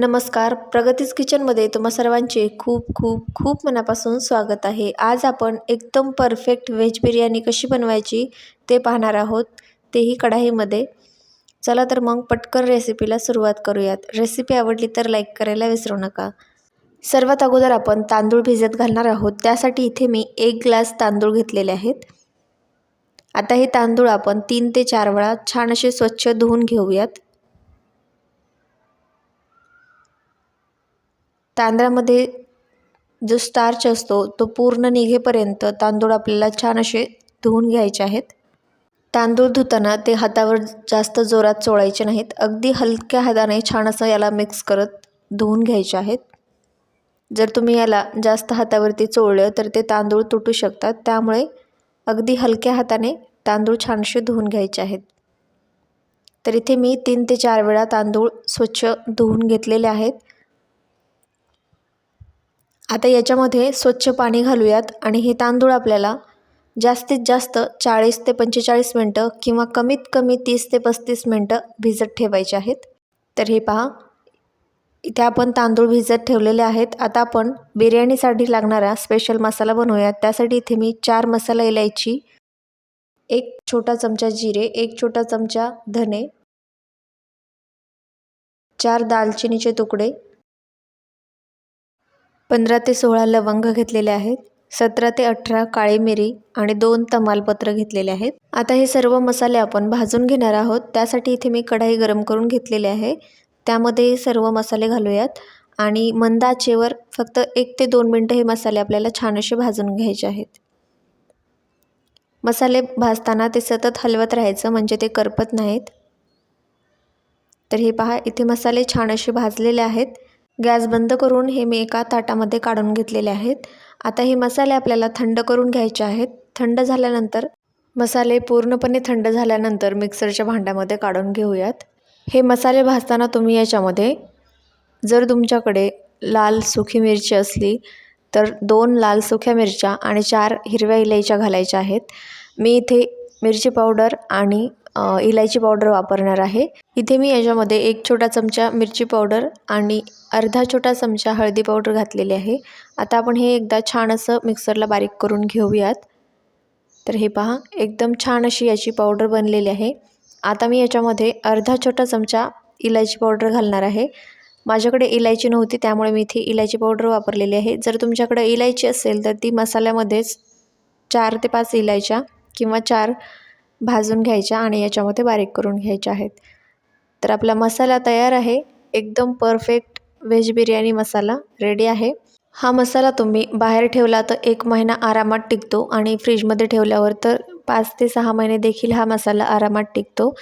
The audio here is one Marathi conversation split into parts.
नमस्कार. प्रगतीज किचनमध्ये तुम्हा सर्वांचे खूप खूप खूप मनापासून स्वागत आहे. आज आपण एकदम परफेक्ट व्हेज बिर्याणी कशी बनवायची ते पाहणार आहोत. तेही कढाईमध्ये. चला तर मग पटकन रेसिपीला सुरुवात करूयात. रेसिपी आवडली तर लाईक करायला विसरू नका. सर्वात अगोदर आपण तांदूळ भिजत घालणार आहोत. त्यासाठी इथे मी एक ग्लास तांदूळ घेतलेले आहेत. आता हे तांदूळ आपण तीन ते चार वेळा छान असे स्वच्छ धुवून घेऊयात. तांदळामध्ये जो स्टार्च असतो तो पूर्ण निघेपर्यंत तांदूळ आपल्याला छान असे धुवून घ्यायचे आहेत. तांदूळ धुताना ते हातावर जास्त जोरात चोळायचे नाहीत. अगदी हलक्या हाताने छान असं याला मिक्स करत धुवून घ्यायचे आहेत. जर तुम्ही याला जास्त हातावरती चोळलं तर ते तांदूळ तुटू शकतात. त्यामुळे अगदी हलक्या हाताने तांदूळ छानसे धुवून घ्यायचे आहेत. तर इथे मी तीन ते चार वेळा तांदूळ स्वच्छ धुवून घेतलेले आहेत. आता याच्यामध्ये स्वच्छ पाणी घालूयात आणि हे तांदूळ आपल्याला जास्तीत जास्त चाळीस ते पंचेचाळीस मिनटं किंवा कमीत कमी तीस ते पस्तीस मिनटं भिजत ठेवायचे आहेत. तर हे पहा इथे आपण तांदूळ भिजत ठेवलेले आहेत. आता आपण बिर्याणीसाठी लागणारा स्पेशल मसाला बनवूयात. त्यासाठी इथे मी चार मसाला इलायची एक छोटा चमचा जिरे एक छोटा चमचा धने चार दालचिनीचे तुकडे पंधरा ते सोळा लवंग घेतलेले आहेत सतरा ते अठरा काळी मिरी आणि दोन तमालपत्र घेतलेले आहेत. आता हे सर्व मसाले आपण भाजून घेणार आहोत. त्यासाठी इथे मी कढाई गरम करून घेतलेली आहे. त्यामध्ये सर्व मसाले घालूयात आणि मंद आचेवर फक्त एक ते दोन मिनटं हे मसाले आपल्याला छान असे भाजून घ्यायचे आहेत. मसाले भाजताना ते सतत हलवत राहायचं म्हणजे ते करपत नाहीत. तर हे पहा इथे मसाले छान असे भाजलेले आहेत. गॅस बंद करून हे मी एका ताटामध्ये काढून घेतलेले आहेत. आता हे मसाले आपल्याला थंड करून घ्यायचे आहेत. थंड झाल्यानंतर मसाले पूर्णपणे थंड झाल्यानंतर मिक्सरच्या भांड्यामध्ये काढून घेऊयात. हे मसाले भाजताना तुम्ही याच्यामध्ये जर तुमच्याकडे लाल सुखी मिरची असली तर दोन लाल सुक्या मिरच्या आणि चार हिरव्या इलायच्या घालायच्या आहेत. मी इथे मिरची पावडर आणि इलायची पावडर वापरणार आहे. इथे मी याच्यामध्ये एक छोटा चमचा मिरची पावडर आणि अर्धा छोटा चमचा हळदी पावडर घातलेली आहे. आता आपण हे एकदा छान असं मिक्सरला बारीक करून घेऊयात. तर हे पहा एकदम छान अशी याची पावडर बनलेली आहे. आता मी याच्यामध्ये अर्धा छोटा चमचा इलायची पावडर घालणार आहे. माझ्याकडे इलायची नव्हती त्यामुळे मी इथे इलायची पावडर वापरलेली आहे. जर तुमच्याकडे इलायची असेल तर ती मसाल्यामध्येच चार ते पाच इलायच्या किंवा चार भाजून घ्यायच्या आणि याच्यामध्ये बारीक करून घ्यायच्या आहेत. तर आपला मसाला तयार आहे. एकदम perfect veg biryani masala ready आहे. हा मसाला तुम्ही बाहेर ठेवला तर एक महिना आरामात टिकतो आणि फ्रीजमध्ये ठेवल्यावर तर पाच ते सहा महिने देखील हा मसाला आरामात टिकतो.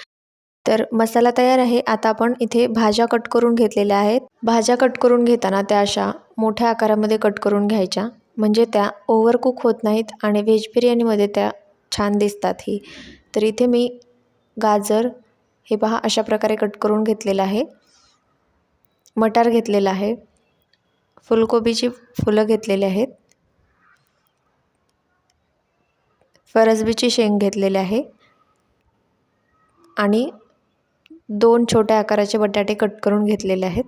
तर मसाला तयार आहे. आता आपण इथे भाज्या कट करून घेतलेल्या आहेत. भाज्या कट करून घेताना त्या अशा मोठ्या आकारामध्ये कट करून घ्यायच्या. म्हणजे त्या ओव्हरकुक होत नाहीत आणि व्हेज बिर्याणीमध्ये त्या छान दिसतात ही. तर इथे मी गाजर हे पहा अशा प्रकारे कट करून घेतलेलं आहे. मटार घेतलेला आहे. फुलकोबीची फुलं घेतलेली आहेत. फरसबीची शेंग घेतलेली आहे. आणि दोन छोट्या आकाराचे बटाटे कट करून घेतलेले आहेत.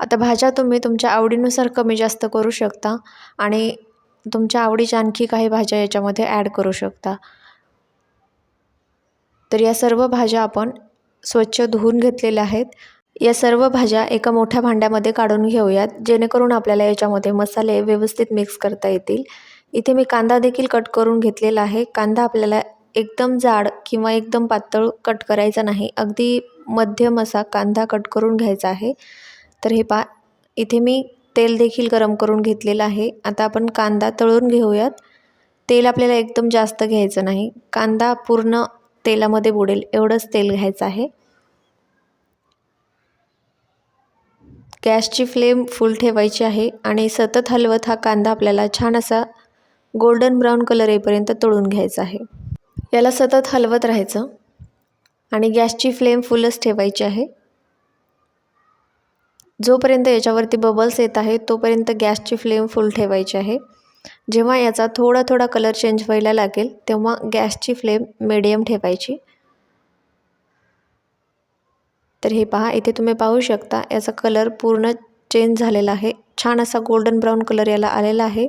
आता भाज्या तुम्ही तुमच्या आवडीनुसार कमी जास्त करू शकता आणि तुमच्या आवडीच्या आणखी काही भाज्या याच्यामध्ये ॲड करू शकता. तर या सर्व भाज्या आपण स्वच्छ धुवून घेतलेल्या आहेत. या सर्व भाज्या एका मोठ्या भांड्यामध्ये काढून घेऊयात. जेणेकरून आपल्याला याच्यामध्ये मसाले व्यवस्थित मिक्स करता येतील. इथे मी कांदा देखील कट करून घेतलेला आहे. कांदा आपल्याला एकदम जाड किंवा एकदम पातळ कट करायचा नाही. अगदी मध्यम असा कांदा कट करून घ्यायचा आहे. तर हे पा इथे मी तेल देखील गरम करून घेतलेलं आहे. आता आपण कांदा तळून घेऊयात. तेल आपल्याला एकदम जास्त घ्यायचं नाही. कांदा पूर्ण तेलामध्ये बुडेल एवढंच तेल घ्यायचं आहे. गॅसची फ्लेम फुल ठेवायची आहे आणि सतत हलवत हा कांदा आपल्याला छान असा गोल्डन ब्राऊन कलर येईपर्यंत तळून घ्यायचा आहे. याला सतत हलवत राहायचं आणि गॅसची फ्लेम फुलच ठेवायची आहे. जोपर्यंत याच्यावरती बबल्स येत आहे तोपर्यंत गॅसची फ्लेम फुल ठेवायची आहे. जेव्हा याचा थोडा थोडा कलर चेंज व्हायला लागेल तेव्हा गॅसची फ्लेम मिडियम ठेवायची. तर हे पहा इथे तुम्ही पाहू शकता याचा कलर पूर्ण चेंज झालेला आहे. छान असा गोल्डन ब्राऊन कलर याला आलेला आहे.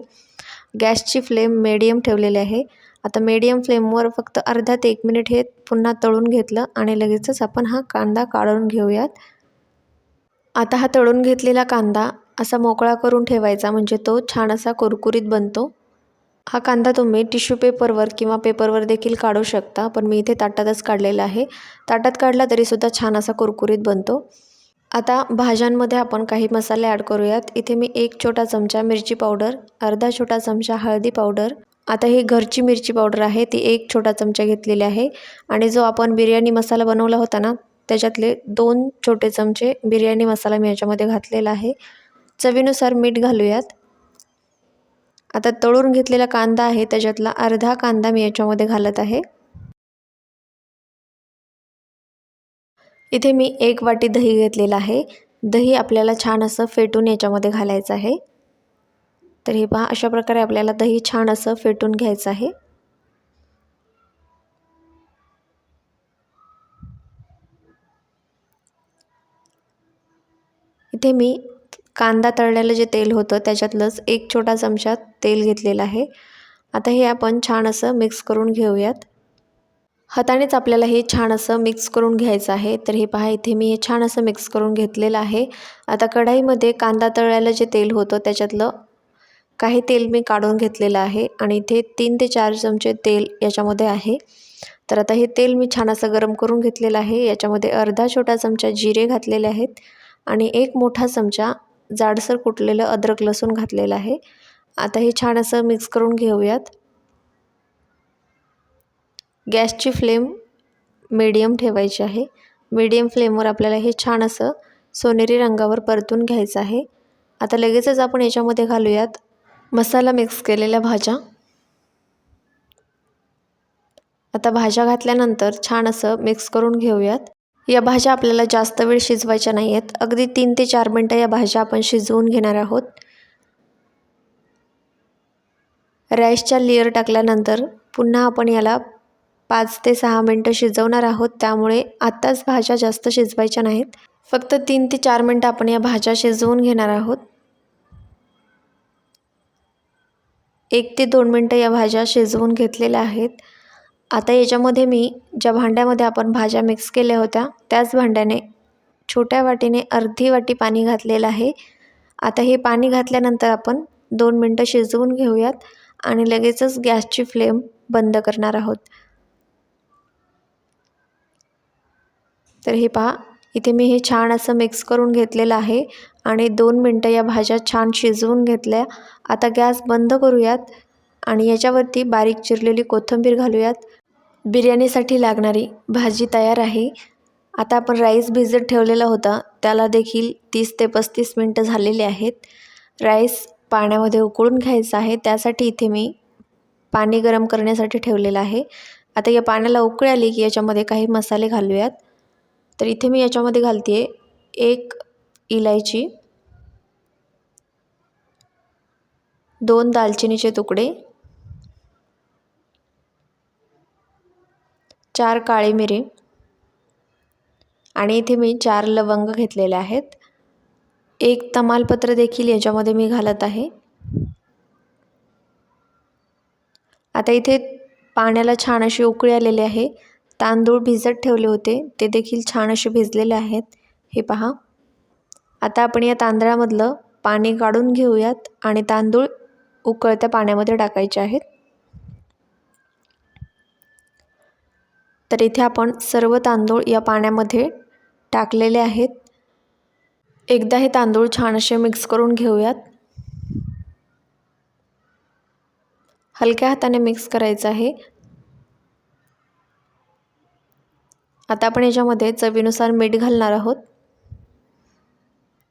गॅसची फ्लेम मीडियम ठेवलेली आहे. आता मीडियम फ्लेमवर फक्त अर्धा ते एक मिनिट हे पुन्हा तळून घेतलं आणि लगेचच आपण हा कांदा काढून घेऊयात. आता हा तळून घेतलेला कांदा असा मोकळा करून ठेवायचा म्हणजे तो छान असा कुरकुरीत बनतो. हा कांदा तुम्ही टिश्यू पेपरवर किंवा पेपरवर देखील काढू शकता पण मी इथे ताटातच काढलेला आहे. ताटात काढला तरीसुद्धा छान असा कुरकुरीत बनतो. आता भाज्यांमध्ये आपण काही मसाले ॲड करूयात. इथे मी एक छोटा चमचा मिरची पावडर अर्धा छोटा चमचा हळदी पावडर. आता ही घरची मिरची पावडर आहे ती एक छोटा चमचा घेतलेली आहे. आणि जो आपण बिर्याणी मसाला बनवला होता ना त्याच्यातले दोन छोटे चमचे बिर्याणी मसाला मी याच्यामध्ये घातलेला आहे. चवीनुसार मीठ घालूयात. आता तळून घेतलेला कांदा आहे त्याच्यातला अर्धा कांदा मी याच्यामध्ये घालत आहे. इथे मी एक वाटी दही घेतलेलं आहे. दही आपल्याला छान असं फेटून याच्यामध्ये घालायचं आहे. तर हे पहा अशा प्रकारे आपल्याला दही छान असं फेटून घ्यायचं आहे. इथे मी कांदा तळलेलं जे तेल होतं त्याच्यातलंच एक छोटा चमचा तेल घेतलेलं आहे. आता हे आपण छान असं मिक्स करून घेऊयात. हातानेच आपल्याला हे छान असं मिक्स करून घ्यायचं आहे. तर हे पहा इथे मी हे छान असं मिक्स करून घेतलेलं आहे. आता कढाईमध्ये कांदा तळलेलं जे तेल होतं त्याच्यातलं काही तेल मी काढून घेतलेलं आहे आणि इथे तीन ते चार चमचे तेल याच्यामध्ये आहे. तर आता हे तेल मी छान असं गरम करून घेतलेलं आहे. याच्यामध्ये अर्धा छोटा चमचा जिरे घातलेले आहेत आणि एक मोठा चमचा जाडसर कुटलेलं अद्रक लसूण घातलेलं आहे. आता हे छान असं मिक्स करून घेऊयात. गॅसची फ्लेम मीडियम ठेवायची आहे. मीडियम फ्लेमवर आपल्याला हे छान असं सोनेरी रंगावर परतून घ्यायचं आहे. आता लगेचच आपण याच्यामध्ये घालूयात मसाला मिक्स केलेल्या भाज्या. आता भाज्या घातल्यानंतर छान असं मिक्स करून घेऊयात. या भाज्या आपल्याला जास्त वेळ शिजवायच्या नाही आहेत अगदी तीन ते चार मिनटं या भाज्या आपण शिजवून घेणार आहोत. राईसच्या लेअर टाकल्यानंतर पुन्हा आपण याला पाच ते सहा मिनटं शिजवणार आहोत. त्यामुळे आत्ताच भाज्या जास्त शिजवायच्या नाहीत. फक्त तीन ते चार मिनटं आपण या भाज्या शिजवून घेणार आहोत. एक ते दोन मिनटं या भाज्या शिजवून घेतलेल्या आहेत. आता याच्यामध्ये मी ज्या भांड्यामध्ये आपण भाज्या मिक्स केल्या होत्या त्याच भांड्याने छोट्या वाटीने अर्धी वाटी पाणी घातलेलं आहे. आता हे पाणी घातल्यानंतर आपण दोन मिनटं शिजवून घेऊयात आणि लगेचच गॅसची फ्लेम बंद करणार आहोत. तर हे पहा इथे मी हे छान असं मिक्स करून घेतलेलं आहे आणि दोन मिनटं या भाज्या छान शिजवून घेतल्या. आता गॅस बंद करूयात आणि याच्यावरती बारीक चिरलेली कोथिंबीर घालूयात. बिर्याणीसाठी लागणारी भाजी तयार आहे. आता आपण राईस भिजत ठेवलेला होता. त्याला देखील तीस ते पस्तीस मिनटं झालेली आहेत. राईस पाण्यामध्ये उकळून घ्यायचं आहे. त्यासाठी इथे मी पाणी गरम करण्यासाठी ठेवलेलं आहे. आता या पाण्याला उकळी आली की याच्यामध्ये काही मसाले घालूयात. तर इथे मी याच्यामध्ये घालते आहे एक इलायची दोन दालचिनीचे तुकडे चार काळे मिरे आणि इथे मी चार लवंग घेतलेले आहेत. एक तमालपत्र देखील याच्यामध्ये मी घालत आहे. आता इथे पाण्याला छान अशी उकळी आलेली आहे. तांदूळ भिजत ठेवले होते. ते देखील छान असे भिजलेले आहेत. हे पहा. आता आपण या तांदळामधलं पाणी काढून घेऊयात आणि तांदूळ उकळत्या पाण्यामध्ये टाकायचे आहेत. तर इथे आपण सर्व तांदूळ या पाण्यामध्ये टाकलेले आहेत. एकदा हे तांदूळ छान असे मिक्स करून घेऊयात. हलक्या हाताने मिक्स करायचं आहे. आता आपण याच्यामध्ये चवीनुसार मीठ घालणार आहोत.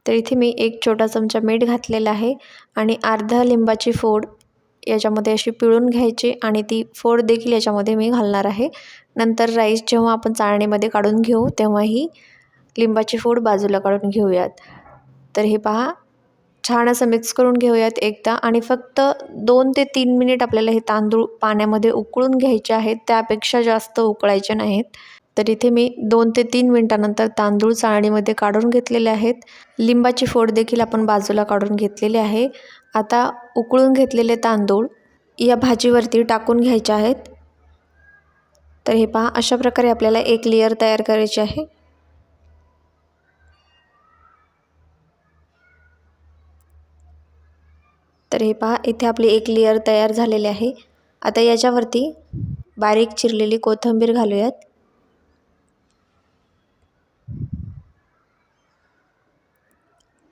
तर इथे मी एक छोटा चमचा मीठ घातलेला आहे आणि अर्धा लिंबाची फोड याच्यामध्ये अशी पिळून घ्यायची आणि ती फोड देखील याच्यामध्ये मी घालणार आहे. नंतर राईस जेव्हा आपण चाळणीमध्ये काढून घेऊ तेव्हाही लिंबाची फोड बाजूला काढून घेऊयात. तर हे पहा छान असं मिक्स करून घेऊयात एकदा आणि फक्त दोन ते तीन मिनिट आपल्याला हे तांदूळ पाण्यामध्ये उकळून घ्यायचे आहेत. त्यापेक्षा जास्त उकळायचे नाहीत. तर इथे मी दोन ते तीन मिनटानंतर तांदूळ चाळणीमध्ये काढून घेतलेले आहेत. लिंबाची फोड देखील आपण बाजूला काढून घेतलेली आहे. आता उकळून घेतलेले तांदूळ या भाजीवरती टाकून घ्यायचे आहेत. तर हे पहा अशा प्रकारे आपल्याला एक लेअर तयार करायची आहे. तर हे पहा इथे आपली एक लेअर तयार झालेली आहे. आता याच्यावरती बारीक चिरलेली कोथिंबीर घालूयात.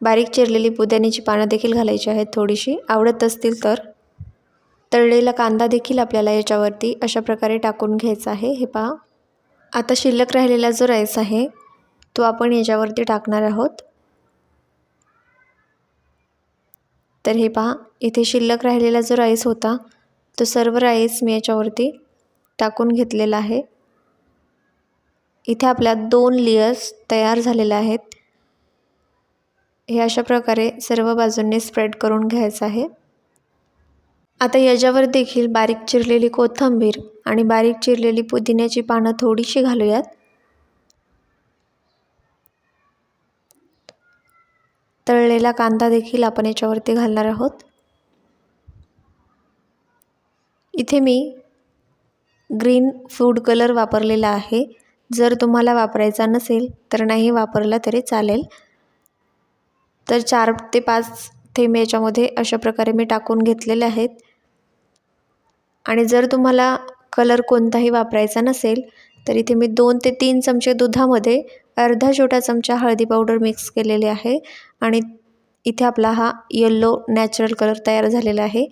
बारीक चिरलेली पुदिन्याची पानं देखील घालायची आहेत थोडीशी. आवडत असतील तर. तळलेला कांदा देखील आपल्याला याच्यावरती अशा प्रकारे टाकून घ्यायचा आहे. हे पहा. आता शिल्लक राहिलेला जो राईस आहे तो आपण याच्यावरती टाकणार आहोत. तर हे पहा. इथे शिल्लक राहिलेला जो राईस होता तो सर्व राईस मी याच्यावरती टाकून घेतलेला आहे. इथे आपल्या दोन लेयर्स तयार झालेल्या आहेत. हे अशा प्रकारे सर्व बाजूंनी स्प्रेड करून घ्यायचं आहे. आता याच्यावर देखील बारीक चिरलेली कोथिंबीर आणि बारीक चिरलेली पुदिन्याची पानं थोडीशी घालूयात. तळलेला कांदा देखील आपण याच्यावरती घालणार आहोत. इथे मी ग्रीन फूड कलर वापरलेला आहे. जर तुम्हाला वापरायचा नसेल तर नाही वापरला तरी चालेल. तर चार ते पाच थेंब याच्यामध्ये अशा प्रकारे मी टाकून घेतलेले आहेत. आणि जर तुम्हाला कलर कोणताही वापरायचा नसेल तर इथे मी दोन ते तीन चमचे दुधामध्ये अर्धा छोटा चमचा हळदी पावडर मिक्स केलेले आहे. आणि इथे आपला हा येल्लो नॅचरल कलर तयार झालेला आहे.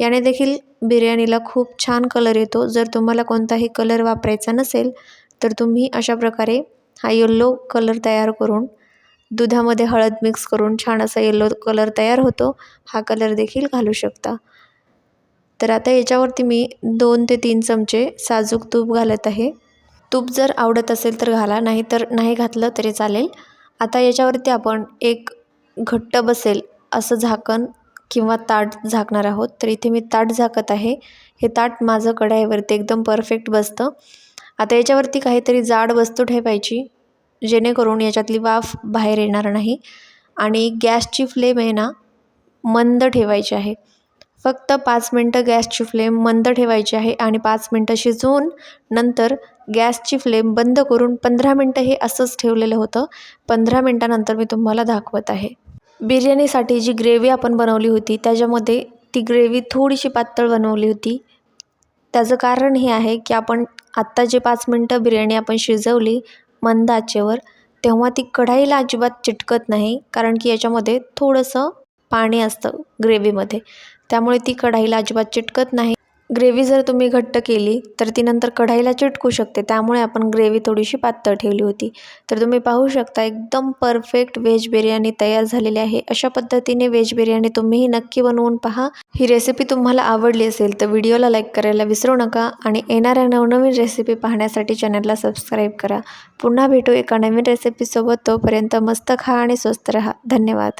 याने देखील बिर्याणीला खूप छान कलर येतो. जर तुम्हाला कोणताही कलर वापरायचा नसेल तर तुम्ही अशा प्रकारे हा येल्लो कलर तयार करून दुधामध्ये हळद मिक्स करून छान असा येलो कलर तयार होतो. हा कलर देखील घालू शकता. तर आता याच्यावरती मी दोन ते तीन चमचे साजूक तूप घालत आहे. तूप जर आवडत असेल तर घाला नाही तर नाही घातलं तरी चालेल. आता याच्यावरती आपण एक घट्ट बसेल असं झाकण किंवा ताट झाकणार आहोत. तर इथे मी ताट झाकत आहे. हे ताट माझं कढाईवरती एकदम परफेक्ट बसतं. आता याच्यावरती काहीतरी जाड वस्तू ठेवायची. जेणेकरून याच्यातली वाफ बाहेर येणार नाही आणि गॅसची फ्लेम आहे ना मंद ठेवायची आहे. फक्त पाच मिनटं गॅसची फ्लेम मंद ठेवायची आहे आणि पाच मिनटं शिजवून नंतर गॅसची फ्लेम बंद करून पंधरा मिनटं हे असंच ठेवलेलं होतं. पंधरा मिनटानंतर मी तुम्हाला दाखवत आहे. बिर्याणीसाठी जी ग्रेव्ही आपण बनवली होती त्याच्यामध्ये ती ग्रेव्ही थोडीशी पातळ बनवली होती. त्याचं कारण हे आहे की आपण आत्ता जे पाच मिनटं बिर्याणी आपण शिजवली मंद आचेवर तेव्हा ती कढाईला अजिबात चिटकत नाही कारण की याच्यामध्ये थोडंसं पाणी असतं ग्रेव्हीमध्ये त्यामुळे ती कढाईला अजिबात चिटकत नाही. ग्रेव्ही जर तुम्ही घट्ट केली तर ती नंतर कढाईला चिटकू शकते. त्यामुळे आपण ग्रेव्ही थोडीशी पातळ ठेवली होती. तर तुम्ही पाहू शकता एकदम परफेक्ट व्हेज बिर्याणी तयार झालेली आहे. अशा पद्धतीने व्हेज बिर्याणी तुम्हीही नक्की बनवून पहा. ही रेसिपी तुम्हाला आवडली असेल तर व्हिडिओला लाईक करायला विसरू नका आणि येणाऱ्या नवनवीन रेसिपी पाहण्यासाठी चॅनलला सबस्क्राईब करा. पुन्हा भेटू एका नवीन रेसिपीसोबत तोपर्यंत मस्त खा आणि स्वस्त रहा. धन्यवाद.